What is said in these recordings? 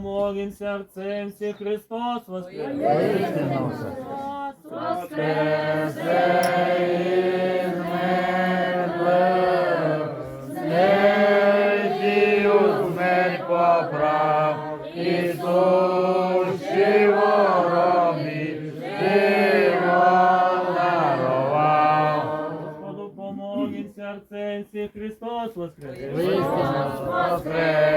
помолимся в Цемсі Христос воскрес. Господу помолимся в Цемсі Христос воскрес. Воскресе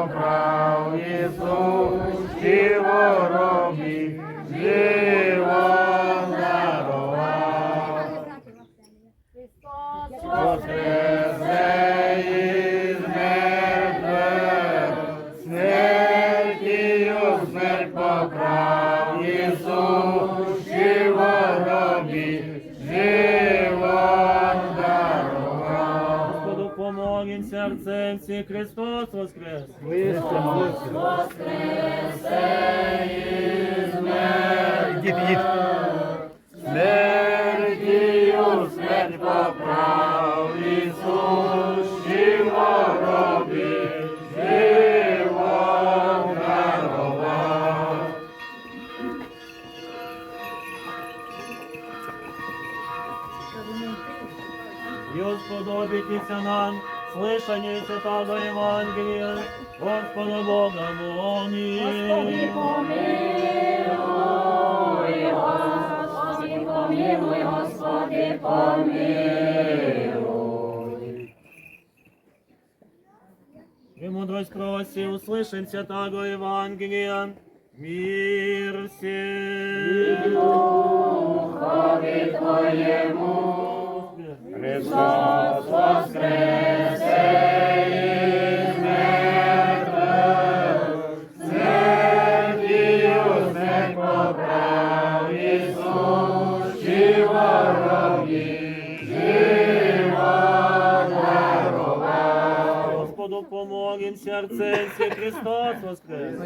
смерть поправ, Ісущий воробі, живо дарував. Воскресе із мертвих, смертію смерть поправ, Ісущий воробі, живот в Цемсі Христос воскрес. Дід, дід. Смертію смерть поправ, Ісущий воробі, живот дарував. И сподобитеся нам слышание Святого Евангелия, Господа Бога молим. Господи, помилуй, Господи, помилуй. Премудрость проси, услышим Святого Евангелия. Мир всем. Духові Твоєму, Христос воскресе дарував. Господу помолим сердцем Христос воскрес.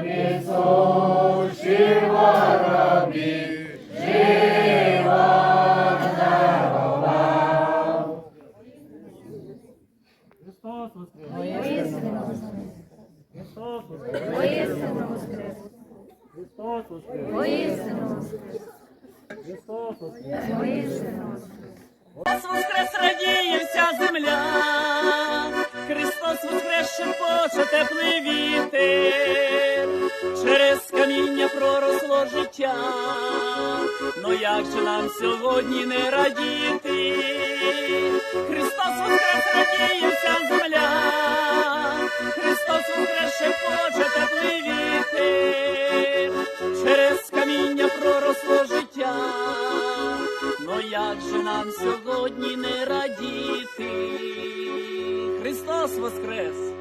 Христос воробі, живот дарував. Христос воскрес. Христос воскрес. воістину воскрес, Христос воскрес. воістину воскрес, Христос воскрес. воістину воскрес. Христос воскрес радіє вся земля, Христос воскрес шепоче теплий вітер, через каміння проросло життя, но як же нам сьогодні не радіти? Христос воскрес радіє вся нам сьогодні не радіти? Христос Воскрес!